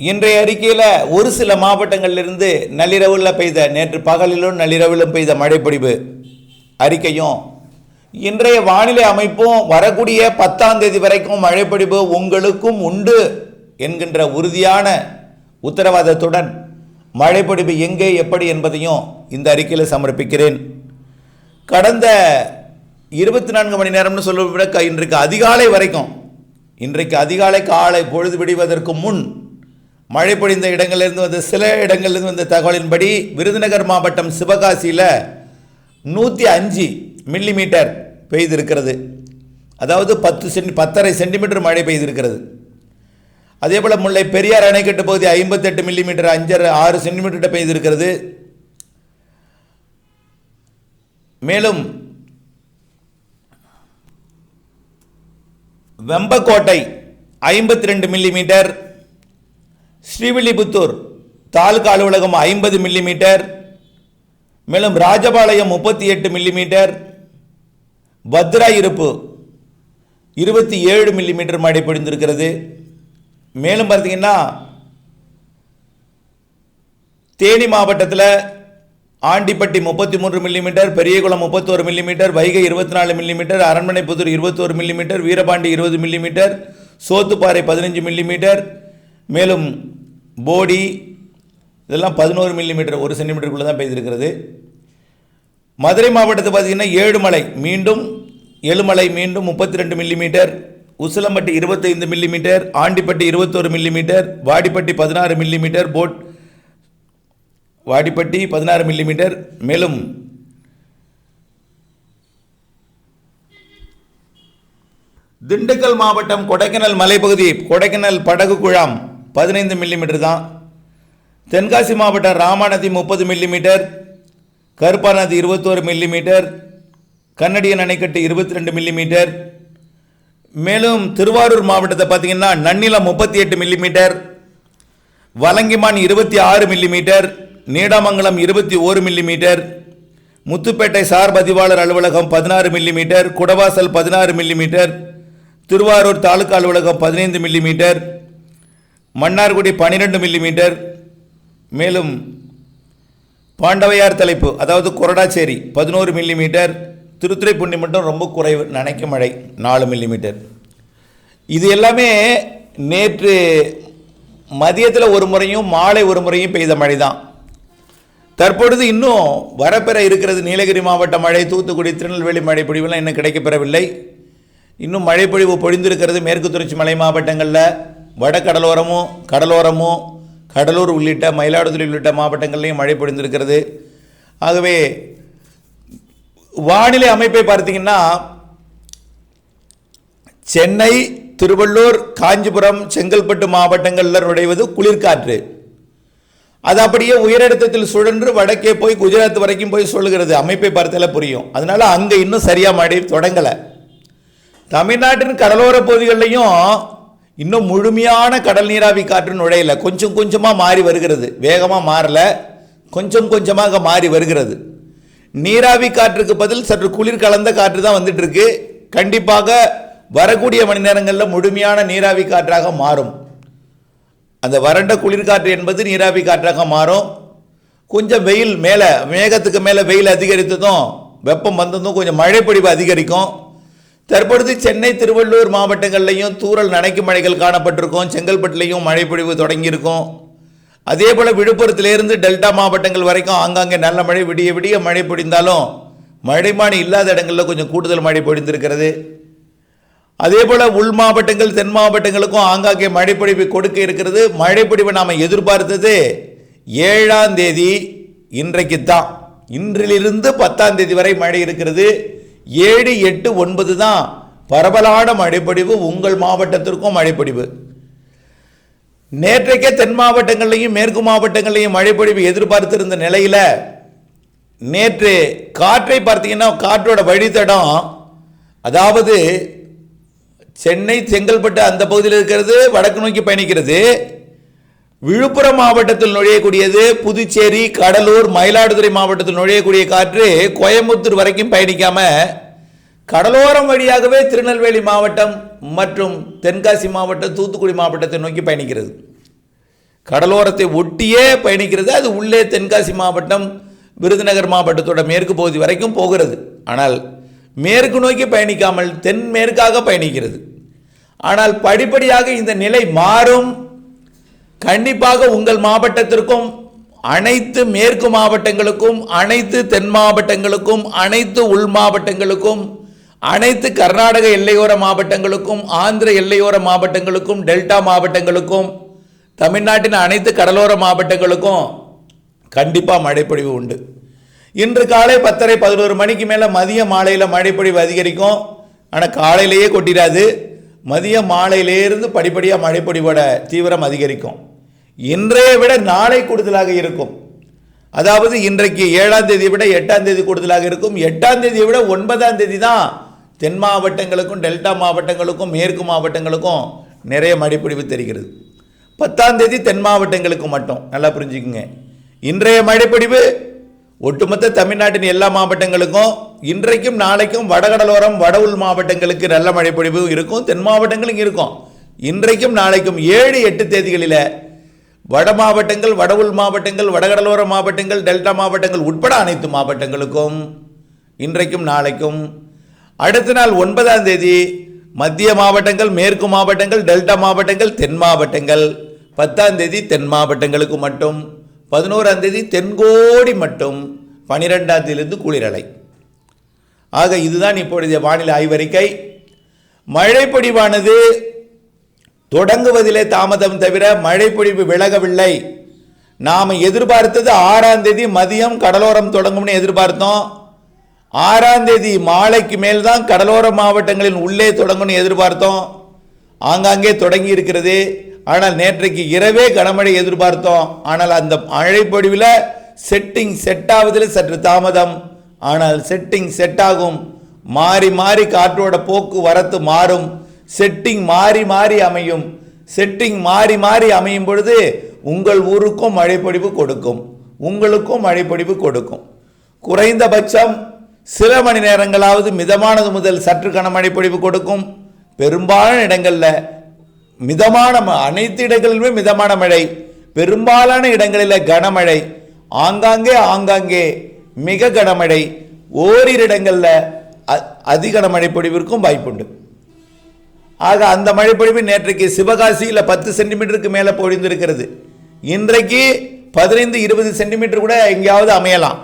இன்றைய அறிக்கையில் ஒரு சில மாவட்டங்களிலிருந்து நள்ளிரவில் பெய்த நேற்று பகலிலும் நள்ளிரவிலும் பெய்த மழைப்பொழிவு அறிக்கையும் இன்றைய வானிலை அமைப்பும் வரக்கூடிய பத்தாம் தேதி வரைக்கும் மழைப்பொழிவு உங்களுக்கும் உண்டு என்கின்ற உறுதியான உத்தரவாதத்துடன் மழைப்பொழிவு எங்கே எப்படி என்பதையும் இந்த அறிக்கையில் சமர்ப்பிக்கிறேன். கடந்த இருபத்தி நான்கு மணி நேரம்னு சொல்ல விட இன்றைக்கு அதிகாலை வரைக்கும் இன்றைக்கு அதிகாலை காலை பொழுது விடுவதற்கு முன் மழை பொழிந்த இடங்களிலிருந்து வந்த சில இடங்களிலிருந்து வந்த தகவலின்படி விருதுநகர் மாவட்டம் சிவகாசியில் நூற்றி அஞ்சு மில்லிமீட்டர் பெய்திருக்கிறது. அதாவது பத்து சென்டி பத்தரை சென்டிமீட்டர் மழை பெய்திருக்கிறது. அதே போல் முல்லை பெரியார் அணைக்கட்டு பகுதி ஐம்பத்தெட்டு மில்லிமீட்டர் அஞ்சரை ஆறு சென்டிமீட்டர் பெய்திருக்கிறது. மேலும் வெம்பக்கோட்டை ஐம்பத்தி ரெண்டு மில்லிமீட்டர் ஸ்ரீவில்லிபுத்தூர் தாலுகா அலுவலகம் ஐம்பது மில்லிமீட்டர் மேலும் ராஜபாளையம் முப்பத்தி எட்டு மில்லிமீட்டர் பத்ரா இருப்பு இருபத்தி ஏழு மில்லிமீட்டர் மழை பொழிந்திருக்கிறது மேலும் பார்த்தீங்கன்னா தேனி மாவட்டத்தில் ஆண்டிப்பட்டி முப்பத்தி மூன்று மில்லிமீட்டர் பெரியகுளம் முப்பத்தோரு மில்லிமீட்டர் வைகை இருபத்தி நாலு மில்லிமீட்டர் அரண்மனைப்புதூர் இருபத்தோரு மில்லிமீட்டர் வீரபாண்டி இருபது மில்லிமீட்டர் சோத்துப்பாறை பதினஞ்சு மில்லிமீட்டர் மேலும் போடி இதெல்லாம் பதினோரு மில்லிமீட்டர் ஒரு சென்டிமீட்டருக்குள்ளே தான் பெய்திருக்கிறது. மதுரை மாவட்டத்தை பார்த்திங்கன்னா ஏழுமலை மீண்டும் எழுமலை மீண்டும் முப்பத்தி ரெண்டு மில்லிமீட்டர் உசிலம்பட்டி இருபத்தைந்து மில்லிமீட்டர் ஆண்டிப்பட்டி இருபத்தோரு மில்லிமீட்டர் வாடிப்பட்டி பதினாறு மில்லிமீட்டர் போட் வாடிப்பட்டி பதினாறு மில்லிமீட்டர் மேலும் திண்டுக்கல் மாவட்டம் கொடைக்கானல் மலைப்பகுதி கொடைக்கானல் படகு குழாம். பதினைந்து மில்லிமீட்டர் தான். தென்காசி மாவட்டம் ராமாநதி முப்பது மில்லிமீட்டர் கருப்பாநதி இருபத்தோரு மில்லிமீட்டர் கன்னடியன் அணைக்கட்டு இருபத்தி ரெண்டு மில்லிமீட்டர் மேலும் திருவாரூர் மாவட்டத்தை பார்த்திங்கன்னா நன்னிலம் முப்பத்தி எட்டு மில்லிமீட்டர் வலங்கிமான் இருபத்தி ஆறு மில்லிமீட்டர் நீடாமங்கலம் இருபத்தி ஓரு மில்லிமீட்டர் முத்துப்பேட்டை சார் பதிவாளர் அலுவலகம் பதினாறு மில்லிமீட்டர் குடவாசல் பதினாறு மில்லிமீட்டர் திருவாரூர் தாலுகா அலுவலகம் பதினைந்து மில்லிமீட்டர் மன்னார்குடி பன்னிரெண்டு மில்லிமீட்டர் மேலும் பாண்டவையார் தலைப்பு அதாவது கொரடாச்சேரி பதினோரு மில்லிமீட்டர் திருத்துறைப்பூண்டி மட்டும் ரொம்ப குறைவு நனைக்க மழை நாலு மில்லிமீட்டர் இது எல்லாமே நேற்று மதியத்தில் ஒரு முறையும் மாலை ஒரு முறையும் பெய்த மழை தான் தற்பொழுது இன்னும் வரப்பெற இருக்கிறது நீலகிரி மாவட்ட மழை தூத்துக்குடி திருநெல்வேலி மழை பொழிவுலாம் இன்னும் கிடைக்கப்பெறவில்லை. இன்னும் மழை பொழிவு பொழிந்திருக்கிறது மேற்கு தொடர்ச்சி மலை மாவட்டங்களில். வடகடலோரமும் கடலோரமும் கடலூர் உள்ளிட்ட மயிலாடுதுறை உள்ளிட்ட மாவட்டங்கள்லையும் மழை பொழிந்திருக்கிறது. ஆகவே வானிலை அமைப்பை பார்த்தீங்கன்னா சென்னை திருவள்ளூர் காஞ்சிபுரம் செங்கல்பட்டு மாவட்டங்களில் நுழைவது குளிர்காற்று. அது அப்படியே உயரழுத்தத்தில் சுழன்று வடக்கே போய் குஜராத் வரைக்கும் போய் சொல்லுகிறது. அமைப்பை பார்த்தால புரியும். அதனால் அங்கே இன்னும் சரியாக மழை தொடங்கலை. தமிழ்நாட்டின் கடலோர பகுதிகளிலையும் இன்னும் முழுமையான கடல் நீராவி காற்று நுழையல. கொஞ்சம் கொஞ்சமாக மாறி வருகிறது. வேகமாக மாறல. கொஞ்சம் கொஞ்சமாக மாறி வருகிறது. நீராவி காற்றுக்கு பதில் சற்று குளிர் கலந்த காற்று தான் வந்துட்டு இருக்கு கண்டிப்பாக வரக்கூடிய மணி நேரங்களில் முழுமையான நீராவி காற்றாக மாறும். அந்த வறண்ட குளிர்காற்று என்பது நீராவி காற்றாக மாறும். கொஞ்சம் வெயில் மேலே மேகத்துக்கு மேலே வெயில் அதிகரித்ததும் வெப்பம் வந்ததும் கொஞ்சம் மழைப்பொழிவு அதிகரிக்கும். தற்பொழுது சென்னை திருவள்ளூர் மாவட்டங்கள்லையும் தூரல் நனைக்கும் மழைகள் காணப்பட்டிருக்கும். செங்கல்பட்டுலையும் மழைப்பொழிவு தொடங்கியிருக்கும். அதே போல் விழுப்புரத்திலிருந்து டெல்டா மாவட்டங்கள் வரைக்கும் ஆங்காங்கே நல்ல மழை விடிய விடிய மழை பொழிந்தாலும் மழைமானி இல்லாத இடங்களில் கொஞ்சம் கூடுதல் மழை பொழிந்திருக்கிறது. அதே போல் உள் மாவட்டங்கள் தென் மாவட்டங்களுக்கும் ஆங்காங்கே மழைப்பொழிவு கொடுக்க இருக்கிறது. மழைப்பொழிவை நாம் எதிர்பார்த்தது ஏழாம் தேதி இன்றைக்கு தான் இன்றிலிருந்து பத்தாம் தேதி வரை மழை இருக்கிறது. ஏழு எட்டு ஒன்பது தான் பரவலான மழைப்பொழிவு. உங்கள் மாவட்டத்திற்கும் மழைப்பொழிவு. நேற்றைக்கே தென் மாவட்டங்கள்லையும் மேற்கு மாவட்டங்கள்லையும் மழைப்பொழிவு எதிர்பார்த்திருந்த நிலையில் நேற்று காற்றை பார்த்தீங்கன்னா காற்றோட வழித்தடம் அதாவது சென்னை செங்கல்பட்டு அந்த பகுதியில் இருக்கிறது வடக்கு நோக்கி பயணிக்கிறது. விழுப்புரம் மாவட்டத்தில் நுழையக்கூடியது புதுச்சேரி கடலூர் மயிலாடுதுறை மாவட்டத்தில் நுழையக்கூடிய காற்று கோயம்புத்தூர் வரைக்கும் பயணிக்காம கடலோரம் வழியாகவே திருநெல்வேலி மாவட்டம் மற்றும் தென்காசி மாவட்டம் தூத்துக்குடி மாவட்டத்தை நோக்கி பயணிக்கிறது. கடலோரத்தை ஒட்டியே பயணிக்கிறது. அது உள்ளே தென்காசி மாவட்டம் விருதுநகர் மாவட்டத்தோட மேற்கு பகுதி வரைக்கும் போகிறது. ஆனால் மேற்கு நோக்கி பயணிக்காமல் தென்மேற்காக பயணிக்கிறது. ஆனால் படிப்படியாக இந்த நிலை மாறும். கண்டிப்பாக உங்கள் மாவட்டத்திற்கும் அனைத்து மேற்கு மாவட்டங்களுக்கும் அனைத்து தென் மாவட்டங்களுக்கும் அனைத்து உள் மாவட்டங்களுக்கும் அனைத்து கர்நாடக எல்லையோர மாவட்டங்களுக்கும் ஆந்திர எல்லையோர மாவட்டங்களுக்கும் டெல்டா மாவட்டங்களுக்கும் தமிழ்நாட்டின் அனைத்து கடலோர மாவட்டங்களுக்கும் கண்டிப்பாக மழைப்பொழிவு உண்டு. இன்று காலை பத்தரை பதினோரு மணிக்கு மேலே மதிய மாலையில் மழைப்பொழிவு அதிகரிக்கும். ஆனால் காலையிலேயே கொட்டிடாது. மதிய மாலையிலேருந்து படிப்படியாக மழைப்பொழிவோட தீவிரம் அதிகரிக்கும். இன்றைய விட நாளை கூடுதலாக இருக்கும். அதாவது இன்றைக்கு ஏழாம் தேதியை விட எட்டாம் தேதி கூடுதலாக இருக்கும். எட்டாம் தேதியை விட ஒன்பதாம் தேதி தான் தென் மாவட்டங்களுக்கும் டெல்டா மாவட்டங்களுக்கும் மேற்கு மாவட்டங்களுக்கும் நிறைய மழைப்பொழிவு தெரிகிறது. பத்தாம் தேதி தென் மாவட்டங்களுக்கு மட்டும். நல்லா புரிஞ்சுக்குங்க. இன்றைய மழைப்பொழிவு ஒட்டுமொத்த தமிழ்நாட்டின் எல்லா மாவட்டங்களுக்கும் இன்றைக்கும் நாளைக்கும் வடகடலோரம் வட உள் மாவட்டங்களுக்கு நல்ல மழைப்பொழிவு இருக்கும். தென் மாவட்டங்களும் இருக்கும். இன்றைக்கும் நாளைக்கும் ஏழு எட்டு தேதிகளில் வட மாவட்டங்கள் வட மாவட்டங்கள் வடகடலோர மாவட்டங்கள் டெல்டா மாவட்டங்கள் உட்பட அனைத்து மாவட்டங்களுக்கும் இன்றைக்கும் நாளைக்கும் அடுத்த நாள் ஒன்பதாம் தேதி மத்திய மாவட்டங்கள் மேற்கு மாவட்டங்கள் டெல்டா மாவட்டங்கள் தென் மாவட்டங்கள். பத்தாம் தேதி தென் மாவட்டங்களுக்கு மட்டும் பதினோராம் தேதி தென்கோடி மட்டும் பனிரெண்டாம் தேதியிலிருந்து குளிரலை. ஆக இதுதான் இப்பொழுதைய வானிலை ஆய்வறிக்கை. மழைப்பொடிவானது தொடங்குவதிலே தாமதம் தவிர மழைப்பொழிவு விலகவில்லை. நாம் எதிர்பார்த்தது ஆறாம் தேதி மதியம் கடலோரம் தொடங்கும்னு எதிர்பார்த்தோம். ஆறாம் தேதி மாலைக்கு மேல் தான் கடலோர மாவட்டங்களின் உள்ளே தொடங்கும்னு எதிர்பார்த்தோம். ஆங்காங்கே தொடங்கி இருக்கிறது. ஆனால் நேற்றைக்கு இரவே கனமழை எதிர்பார்த்தோம். ஆனால் அந்த மழைப்பொழிவில் செட்டிங் செட் ஆவதில் சற்று தாமதம். ஆனால் செட்டிங் செட் ஆகும். மாறி மாறி காற்றோட போக்கு வரத்து மாறும். செட்டிங் மாறி மாறி அமையும். செட்டிங் மாறி மாறி அமையும் பொழுது உங்கள் ஊருக்கும் மழைப்பொழிவு கொடுக்கும். உங்களுக்கும் மழைப்பொழிவு கொடுக்கும். குறைந்தபட்சம் சில மணி நேரங்களாவது மிதமானது முதல் சற்று கனமழை பொழிவு கொடுக்கும். பெரும்பாலான இடங்களில் மிதமான ம- அனைத்து இடங்களிலுமே மிதமான மழை. பெரும்பாலான இடங்களில் கனமழை ஆங்காங்கே ஆங்காங்கே மிக கனமழை ஓரிரு இடங்களில் அ- அதிக மழை பொழிவிற்கும் வாய்ப்புண்டு. ஆக அந்த மழைப்பொழிவு நேற்றைக்கு சிவகாசியில் பத்து சென்டிமீட்டருக்கு மேலே பொழிந்திருக்கிறது. இன்றைக்கு பதினைந்து இருபது சென்டிமீட்டர் கூட எங்கேயாவது அமையலாம்.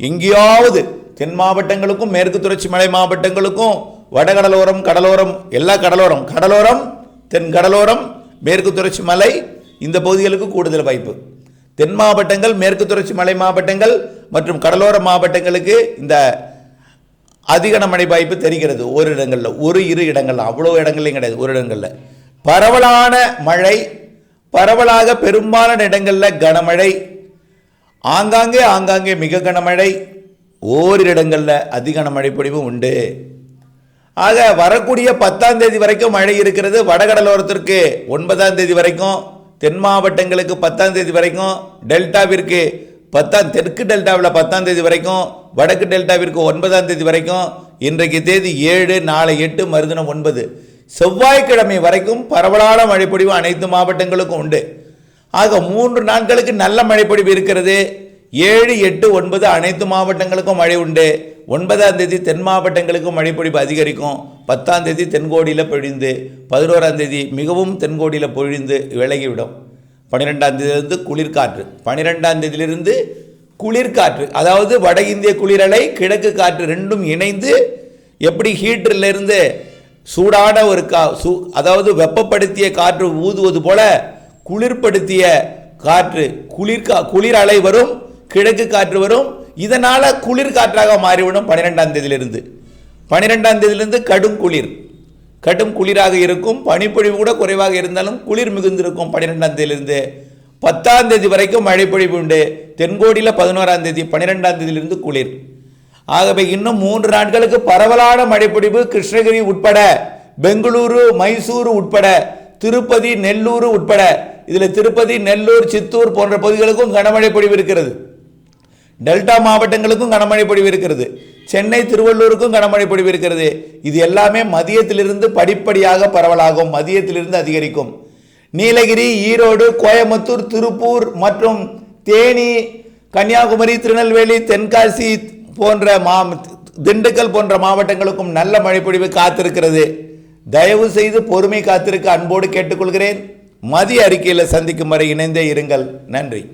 எங்கேயாவது தென் மாவட்டங்களுக்கும் மேற்கு தொடர்ச்சி மலை மாவட்டங்களுக்கும் வடகடலோரம் கடலோரம் எல்லா கடலோரம் கடலோரம் தென் கடலோரம் மேற்கு தொடர்ச்சி மலை இந்த பகுதிகளுக்கு கூடுதல் வாய்ப்பு. தென் மாவட்டங்கள் மேற்கு தொடர்ச்சி மலை மாவட்டங்கள் மற்றும் கடலோர மாவட்டங்களுக்கு இந்த அதிக மழை வாய்ப்பு தெரிகிறது ஒரு இடங்களில். ஒரு இரு இடங்களில். அவ்வளோ இடங்கள்லையும் கிடையாது. ஒரு இடங்களில். பரவலான மழை பரவலாக பெரும்பாலான இடங்களில் கனமழை ஆங்காங்கே ஆங்காங்கே மிக கனமழை ஓரிரு இடங்களில் அதிக கனமழை பொழிவும் உண்டு. ஆக வரக்கூடிய பத்தாம் தேதி வரைக்கும் மழை இருக்கிறது. வடகடலோரத்திற்கு ஒன்பதாம் தேதி வரைக்கும் தென் மாவட்டங்களுக்கு பத்தாம் தேதி வரைக்கும் டெல்டாவிற்கு பத்தாம் தெற்கு டெல்டாவில் பத்தாம் தேதி வரைக்கும் வடக்கு டெல்டாவிற்கு ஒன்பதாம் தேதி வரைக்கும் இன்றைக்கு தேதி ஏழு நாளை எட்டு மறுதினம் ஒன்பது. செவ்வாய்க்கிழமை வரைக்கும் பரவலான மழைப்பொழிவு அனைத்து மாவட்டங்களுக்கும் உண்டு. ஆக மூன்று நாட்களுக்கு நல்ல மழைப்பொழிவு இருக்கிறது. ஏழு எட்டு ஒன்பது அனைத்து மாவட்டங்களுக்கும் மழை உண்டு. ஒன்பதாம் தேதி தென் மாவட்டங்களுக்கும் மழைப்பொழிவு அதிகரிக்கும். பத்தாம் தேதி தென்கோடியில் பொழிந்து பதினோராம் தேதி மிகவும் தென்கோடியில் பொழிந்து விலகிவிடும். பன்னிரெண்டாம் தேதியிலிருந்து குளிர்காற்று. பன்னிரெண்டாம் தேதியிலிருந்து குளிர்காற்று. அதாவது வட இந்திய குளிரலை கிழக்கு காற்று ரெண்டும் இணைந்து எப்படி ஹீட்டர்லேருந்து சூடான ஒரு கா சூ அதாவது வெப்பப்படுத்திய காற்று ஊதுவது போல குளிர்படுத்திய காற்று குளிர்கா குளிர் அலை வரும் கிழக்கு காற்று வரும். இதனால் குளிர் காற்றாக மாறிவிடும் பன்னிரெண்டாம் தேதியிலிருந்து. பன்னிரெண்டாம் தேதியிலிருந்து கடும் குளிர். கடும் குளிராக இருக்கும் பனிப்பொழிவு கூட குறைவாக இருந்தாலும் குளிர் மிகுந்திருக்கும் பன்னிரெண்டாம் தேதியிலிருந்து. பத்தாம் தேதி வரைக்கும் மழைப்பொழிவு உண்டு. தென்கோடியில் பதினோராம் தேதி பன்னிரெண்டாம் தேதியிலிருந்து குளிர். ஆகவே இன்னும் மூன்று நாட்களுக்கு பரவலான மழைப்பொழிவு கிருஷ்ணகிரி உட்பட பெங்களூரு மைசூரு உட்பட திருப்பதி நெல்லூர் உட்பட இதில் திருப்பதி நெல்லூர் சித்தூர் போன்ற பகுதிகளுக்கும் கனமழை பொழிவு இருக்கிறது. டெல்டா மாவட்டங்களுக்கும் கனமழை பொழிவு இருக்கிறது. சென்னை திருவள்ளூருக்கும் கனமழை பொழிவிருக்கிறது இது எல்லாமே மதியத்திலிருந்து படிப்படியாக பரவலாகும். மதியத்திலிருந்து அதிகரிக்கும். நீலகிரி ஈரோடு கோயம்புத்தூர் திருப்பூர் மற்றும் தேனி கன்னியாகுமரி திருநெல்வேலி தென்காசி போன்ற மா திண்டுக்கல் போன்ற மாவட்டங்களுக்கும் நல்ல மழைப்பொழிவு காத்திருக்கிறது. தயவு செய்து பொறுமை காத்திருக்க அன்போடு கேட்டுக்கொள்கிறேன். மதிய அறிக்கையில் சந்திக்கும் வரை இணைந்தே இருங்கள். நன்றி.